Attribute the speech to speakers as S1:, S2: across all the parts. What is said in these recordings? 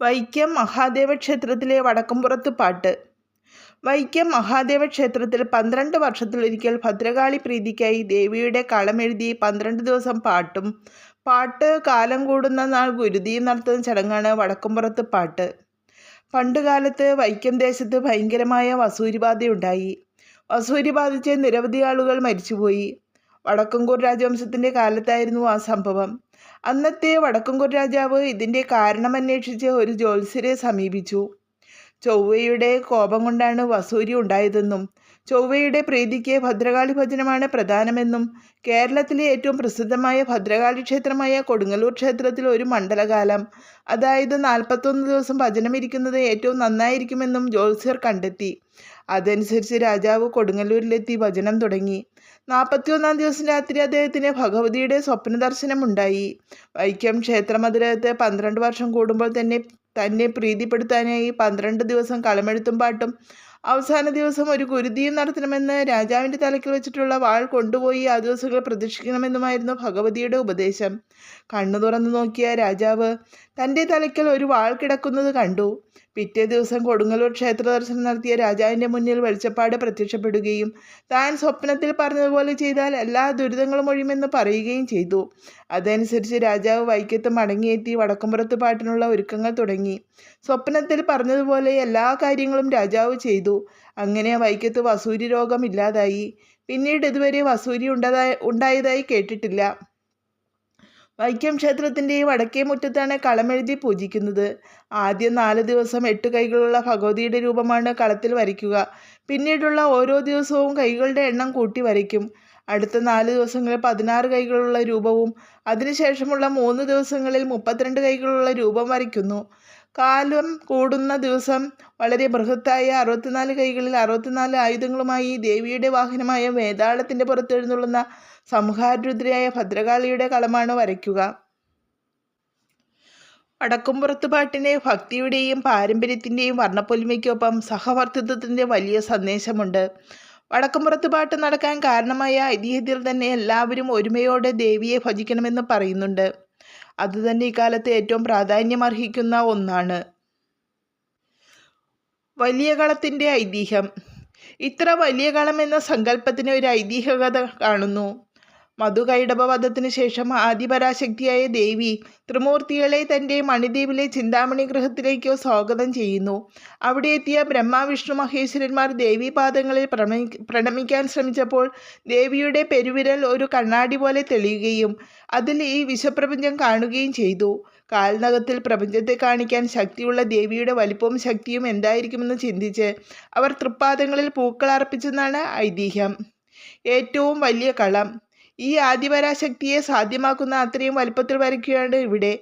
S1: വൈക്കം മഹാദേവ ക്ഷേത്രത്തിലെ വടക്കുംപുറത്ത് പാട്ട്. വൈക്കം മഹാദേവ ക്ഷേത്രത്തിൽ പന്ത്രണ്ട് വർഷത്തിലൊരിക്കൽ ഭദ്രകാളി പ്രീതിക്കായി ദേവിയുടെ കളമെഴുതി പന്ത്രണ്ട് ദിവസം പാട്ടും പാട്ട് കാലം കൂടുന്ന നാൾ ഗുരുതിയും നടത്തുന്ന ചടങ്ങാണ് വടക്കുംപുറത്ത് പാട്ട്. പണ്ടുകാലത്ത് വൈക്കം ദേശത്ത് ഭയങ്കരമായ വസൂരിബാധയുണ്ടായി. വസൂരി ബാധിച്ച് നിരവധി ആളുകൾ മരിച്ചുപോയി. വടക്കൻകൂർ രാജവംശത്തിന്റെ കാലത്തായിരുന്നു ആ സംഭവം. അന്നത്തെ വടക്കുംകൂർ രാജാവ് ഇതിന്റെ കാരണമന്വേഷിച്ച് ഒരു ജ്യോത്സ്യരെ സമീപിച്ചു. ചൊവ്വയുടെ കോപം കൊണ്ടാണ് വസൂരി ഉണ്ടായതെന്നും ചൊവ്വയുടെ പ്രീതിക്ക് ഭദ്രകാളി ഭജനമാണ് പ്രധാനമെന്നും കേരളത്തിലെ ഏറ്റവും പ്രസിദ്ധമായ ഭദ്രകാളി ക്ഷേത്രമായ കൊടുങ്ങല്ലൂർ ക്ഷേത്രത്തിൽ ഒരു മണ്ഡലകാലം. അതായത് നാൽപ്പത്തൊന്ന് ദിവസം ഭജനമിരിക്കുന്നത് ഏറ്റവും നന്നായിരിക്കുമെന്നും ജ്യോത്സ്യർ കണ്ടെത്തി. അതനുസരിച്ച് രാജാവ് കൊടുങ്ങല്ലൂരിലെത്തി ഭജനം തുടങ്ങി. നാൽപ്പത്തിയൊന്നാം ദിവസം രാത്രി അദ്ദേഹത്തിന് ഭഗവതിയുടെ സ്വപ്ന ദർശനമുണ്ടായി വൈക്കം ക്ഷേത്രമതിരകത്ത് പന്ത്രണ്ട് വർഷം കൂടുമ്പോൾ തന്നെ തന്നെ പ്രീതിപ്പെടുത്താനായി പന്ത്രണ്ട് ദിവസം കളമെഴുത്തും പാട്ടും അവസാന ദിവസം ഒരു ഗുരുതിയും നടത്തണമെന്ന് രാജാവിന്റെ തലയ്ക്ക് വെച്ചിട്ടുള്ള വാൾ കൊണ്ടുപോയി ആ ദിവസങ്ങൾ പ്രതീക്ഷിക്കണമെന്നുമായിരുന്നു ഭഗവതിയുടെ ഉപദേശം. കണ്ണു തുറന്നു നോക്കിയ രാജാവ് തന്റെ തലയ്ക്കൽ ഒരു വാൾ കിടക്കുന്നത് കണ്ടു. പിറ്റേ ദിവസം കൊടുങ്ങല്ലൂർ ക്ഷേത്ര ദർശനം നടത്തിയ രാജാവിന്റെ മുന്നിൽ വെളിച്ചപ്പാട് പ്രത്യക്ഷപ്പെടുകയും താൻ സ്വപ്നത്തിൽ പറഞ്ഞതുപോലെ ചെയ്താൽ എല്ലാ ദുരിതങ്ങളും ഒഴിയുമെന്ന് പറയുകയും ചെയ്തു. അതനുസരിച്ച് രാജാവ് വൈക്കത്ത് മടങ്ങിയെത്തി വടക്കുംപുറത്ത് പാട്ടിനുള്ള ഒരുക്കങ്ങൾ തുടങ്ങി. സ്വപ്നത്തിൽ പറഞ്ഞതുപോലെ എല്ലാ കാര്യങ്ങളും രാജാവ് ചെയ്തു. അങ്ങനെ വൈക്കത്ത് വസൂരി രോഗം ഇല്ലാതായി. പിന്നീട് ഇതുവരെ വസൂരി ഉണ്ടതായി ഉണ്ടായതായി കേട്ടിട്ടില്ല. വൈക്കം ക്ഷേത്രത്തിന്റെ വടക്കേ മുറ്റത്താണ് കളമെഴുതി പൂജിക്കുന്നത്. ആദ്യം നാല് ദിവസം എട്ട് കൈകളുള്ള ഭഗവതിയുടെ രൂപമാണ് കളത്തിൽ വരയ്ക്കുക. പിന്നീടുള്ള ഓരോ ദിവസവും കൈകളുടെ എണ്ണം കൂട്ടി വരയ്ക്കും. അടുത്ത നാല് ദിവസങ്ങളിൽ പതിനാറ് കൈകളുള്ള രൂപവും അതിനുശേഷമുള്ള മൂന്ന് ദിവസങ്ങളിൽ മുപ്പത്തിരണ്ട് കൈകളുള്ള രൂപം വരയ്ക്കുന്നു. കാലം കൂടുന്ന ദിവസം വളരെ ബൃഹത്തായ അറുപത്തിനാല് കൈകളിൽ അറുപത്തിനാല് ആയുധങ്ങളുമായി ദേവിയുടെ വാഹനമായ വേതാളത്തിന്റെ പുറത്തെഴുന്നള്ളുന്ന സംഹാരരുദ്രയായ ഭദ്രകാളിയുടെ കളമാണ് വരയ്ക്കുക. വടക്കുംപുറത്ത് പാട്ടിന് ഭക്തിയുടെയും പാരമ്പര്യത്തിന്റെയും വർണപ്പൊലിമയ്ക്കൊപ്പം സഹവർത്തിത്വത്തിന്റെ വലിയ സന്ദേശമുണ്ട്. വടക്കുംപുറത്ത് പാട്ട് നടക്കാൻ കാരണമായ ഐതിഹ്യത്തിൽ തന്നെ എല്ലാവരും ഒരുമയോടെ ദേവിയെ ഭജിക്കണമെന്ന് പറയുന്നുണ്ട്. അതുതന്നെ ഇക്കാലത്ത് ഏറ്റവും പ്രാധാന്യമർഹിക്കുന്ന ഒന്നാണ്. വലിയ കളത്തിന്റെ ഐതിഹ്യം. ഇത്ര വലിയ കളം എന്ന സങ്കല്പത്തിന് ഒരു ഐതിഹ്യകഥ കാണുന്നു. മധുകൈടഭവധത്തിന് ശേഷം ആദിപരാശക്തിയായ ദേവി ത്രിമൂർത്തികളെ തന്റെ മണിദ്വീപിലെ ചിന്താമണി ഗൃഹത്തിലേക്കോ സ്വാഗതം ചെയ്യുന്നു. അവിടെ എത്തിയ ബ്രഹ്മ വിഷ്ണു മഹേശ്വരന്മാർ ദേവീപാദങ്ങളിൽ പ്രണമി പ്രണമിക്കാൻ ശ്രമിച്ചപ്പോൾ ദേവിയുടെ പെരുവിരൽ ഒരു കണ്ണാടി പോലെ തെളിയുകയും അതിൽ ഈ വിശ്വപ്രപഞ്ചം കാണുകയും ചെയ്തു. കാൽനകത്തിൽ പ്രപഞ്ചത്തെ കാണിക്കാൻ ശക്തിയുള്ള ദേവിയുടെ വലിപ്പവും ശക്തിയും എന്തായിരിക്കുമെന്ന് ചിന്തിച്ച് അവർ തൃപ്പാദങ്ങളിൽ പൂക്കൾ അർപ്പിച്ചെന്നാണ് ഐതിഹ്യം. ഏറ്റവും വലിയ കളം. ഈ ആദിപരാശക്തിയെ സാധ്യമാക്കുന്ന അത്രയും വലിപ്പത്തിൽ വരയ്ക്കുകയാണ് ഇവിടെ.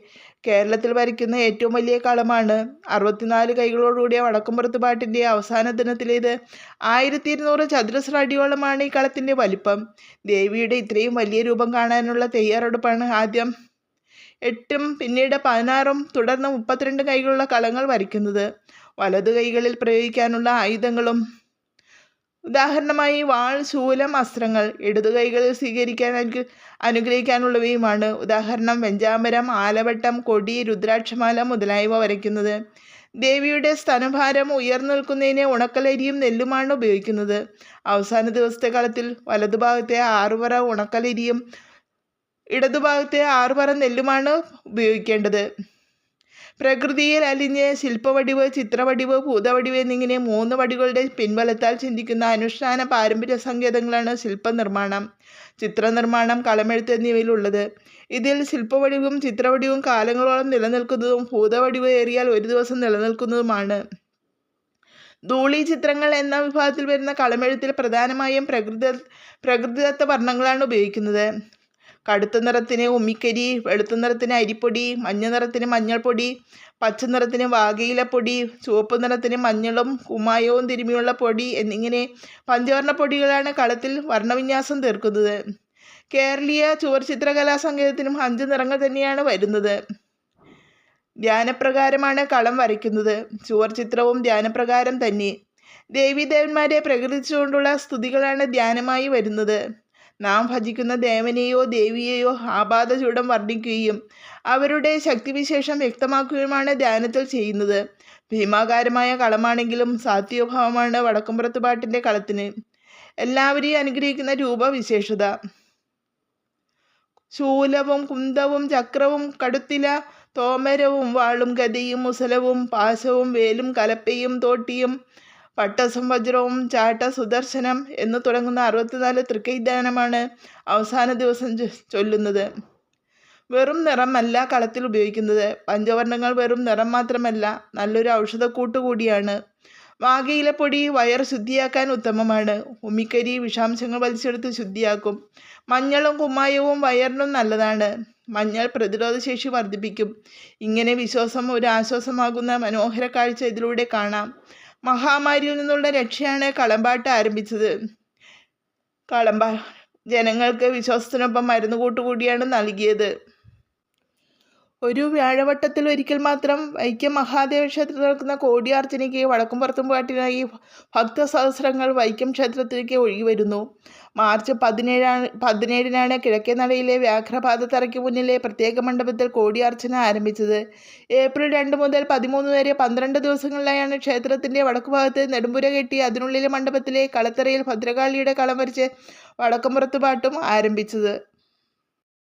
S1: കേരളത്തിൽ വരയ്ക്കുന്ന ഏറ്റവും വലിയ കളമാണ്. അറുപത്തിനാല് കൈകളോടുകൂടിയ വടക്കുംപുറത്ത് പാട്ടിന്റെ അവസാന ദിനത്തിലേത് ആയിരത്തി ഇരുന്നൂറ് ചതുരശ്ര അടിയോളമാണ് ഈ കളത്തിന്റെ വലിപ്പം. ദേവിയുടെ ഇത്രയും വലിയ രൂപം കാണാനുള്ള തയ്യാറെടുപ്പാണ് ആദ്യം. എട്ടും പിന്നീട് പതിനാറും തുടർന്ന് മുപ്പത്തിരണ്ട് കൈകളുള്ള കളങ്ങൾ വരയ്ക്കുന്നത്. വലതു കൈകളിൽ പ്രയോഗിക്കാനുള്ള ആയുധങ്ങളും ഉദാഹരണമായി വാൾ ശൂലം അസ്ത്രങ്ങൾ. ഇടതുകൈകളിൽ സ്വീകരിക്കാൻ അനുഗ്രഹിക്കാനുള്ളവയുമാണ്. ഉദാഹരണം വെഞ്ചാമരം ആലവട്ടം കൊടി രുദ്രാക്ഷമാല മുതലായവ വരയ്ക്കുന്നത്. ദേവിയുടെ സ്തനഭാരം ഉയർന്നു നിൽക്കുന്നതിന് ഉണക്കലരിയും നെല്ലുമാണ് ഉപയോഗിക്കുന്നത്. അവസാന ദിവസത്തെ കാലത്തിൽ വലതുഭാഗത്തെ ആറുപറ ഉണക്കലരിയും ഇടതുഭാഗത്തെ ആറുപറ നെല്ലുമാണ് ഉപയോഗിക്കേണ്ടത്. പ്രകൃതിയിൽ അലിഞ്ഞ് ശില്പവടിവ് ചിത്രവടിവ് ഭൂതവടിവ് എന്നിങ്ങനെ മൂന്ന് വടികളുടെ പിൻബലത്താൽ ചിന്തിക്കുന്ന അനുഷ്ഠാന പാരമ്പര്യ സങ്കേതങ്ങളാണ് ശില്പനിർമ്മാണം ചിത്രനിർമ്മാണം കളമെഴുത്ത് എന്നിവയിലുള്ളത്. ഇതിൽ ശില്പവടിവും ചിത്രവടിവും കാലങ്ങളോളം നിലനിൽക്കുന്നതും ഭൂതവടിവ് ഏറിയാൽ ഒരു ദിവസം നിലനിൽക്കുന്നതുമാണ്. ധൂളി ചിത്രങ്ങൾ എന്ന വിഭാഗത്തിൽ വരുന്ന കളമെഴുത്തിൽ പ്രധാനമായും പ്രകൃതി പ്രകൃതിദത്ത വർണങ്ങളാണ് ഉപയോഗിക്കുന്നത്. കടുത്ത നിറത്തിന് ഉമ്മിക്കരി വെളുത്ത നിറത്തിന് അരിപ്പൊടി മഞ്ഞ നിറത്തിന് മഞ്ഞൾപ്പൊടി പച്ച നിറത്തിന് വാകയിലപ്പൊടി ചുവപ്പ് നിറത്തിന് മഞ്ഞളും കുമ്മായവും തിരുമിയുള്ള പൊടി എന്നിങ്ങനെ പഞ്ചവർണ പൊടികളാണ് കളത്തിൽ വർണവിന്യാസം തീർക്കുന്നത്. കേരളീയ ചുവർചിത്രകലാ സംഗീതത്തിനും അഞ്ച് നിറങ്ങൾ തന്നെയാണ് വരുന്നത്. ധ്യാനപ്രകാരമാണ് കളം വരയ്ക്കുന്നത്. ചുവർ ചിത്രവും ധ്യാനപ്രകാരം തന്നെ. ദേവീദേവന്മാരെ പ്രകൃതിച്ചുകൊണ്ടുള്ള സ്തുതികളാണ് ധ്യാനമായി വരുന്നത്. നാം ഭജിക്കുന്ന ദേവനെയോ ദേവിയെയോ ആപാദചൂടം വർണിക്കുകയും അവരുടെ ശക്തിവിശേഷം വ്യക്തമാക്കുകയുമാണ് ധ്യാനത്തിൽ ചെയ്യുന്നത്. ഭീമാകാരമായ കളമാണെങ്കിലും സാത്യോഭാവമാണ് വടക്കുംപുറത്ത് പാട്ടിന്റെ കളത്തിന് എല്ലാവരെയും അനുഗ്രഹിക്കുന്ന രൂപവിശേഷത. ശൂലവും കുന്തവും ചക്രവും കടുത്തില തോമരവും വാളും ഗതിയും മുസലവും പാശവും വേലും കലപ്പയും തോട്ടിയും പട്ടസംവജ്രവും ചാട്ട സുദർശനം എന്ന് തുടങ്ങുന്ന അറുപത്തിനാല് തൃക്കൈദാനമാണ് അവസാന ദിവസം ചൊല്ലുന്നത്. വെറും നിറമല്ല കളത്തിൽ ഉപയോഗിക്കുന്നത്. പഞ്ചവർണങ്ങൾ വെറും നിറം മാത്രമല്ല നല്ലൊരു ഔഷധക്കൂട്ട് കൂടിയാണ്. വാകയിലപ്പൊടി വയർ ശുദ്ധിയാക്കാൻ ഉത്തമമാണ്. ഉമിക്കരി വിഷാംശങ്ങൾ വലിച്ചെടുത്ത് ശുദ്ധിയാക്കും. മഞ്ഞളും കുമ്മായവും വയറിനും നല്ലതാണ്. മഞ്ഞൾ പ്രതിരോധശേഷി വർദ്ധിപ്പിക്കും. ഇങ്ങനെ വിശ്വാസം ഒരു ആശ്വാസമാകുന്ന മനോഹര കാഴ്ച ഇതിലൂടെ കാണാം. മഹാമാരിയിൽ നിന്നുള്ള രക്ഷയാണ് കളമ്പാട്ട് ആരംഭിച്ചത്. കളമ്പ ജനങ്ങൾക്ക് വിശ്വാസത്തിനൊപ്പം മരുന്ന് കൂട്ടുകൂടിയാണ് നൽകിയത്. ഒരു വ്യാഴവട്ടത്തിൽ ഒരിക്കൽ മാത്രം വൈക്കം മഹാദേവ ക്ഷേത്രത്തിൽ നടക്കുന്ന കോടിയാർച്ചനയ്ക്ക് വടക്കും പാട്ടിനായി ഭക്തസഹസ്രങ്ങൾ വൈക്കം ക്ഷേത്രത്തിലേക്ക് ഒഴുകി വരുന്നു മാർച്ച് പതിനേഴാണ് പതിനേഴിനാണ് കിഴക്കേ നടയിലെ വ്യാഘ്രപാദത്തറയ്ക്ക് മുന്നിലെ പ്രത്യേക മണ്ഡപത്തിൽ കോടിയാർച്ചന ആരംഭിച്ചത്. ഏപ്രിൽ രണ്ട് മുതൽ പതിമൂന്ന് വരെ പന്ത്രണ്ട് ദിവസങ്ങളിലായാണ് ക്ഷേത്രത്തിന്റെ വടക്കുഭാഗത്ത് നെടുമ്പുര കെട്ടി അതിനുള്ളിലെ മണ്ഡപത്തിലെ കളത്തറയിൽ ഭദ്രകാളിയുടെ കളം വരച്ച് വടക്കുംപുറത്തുപാട്ടും ആരംഭിച്ചത്.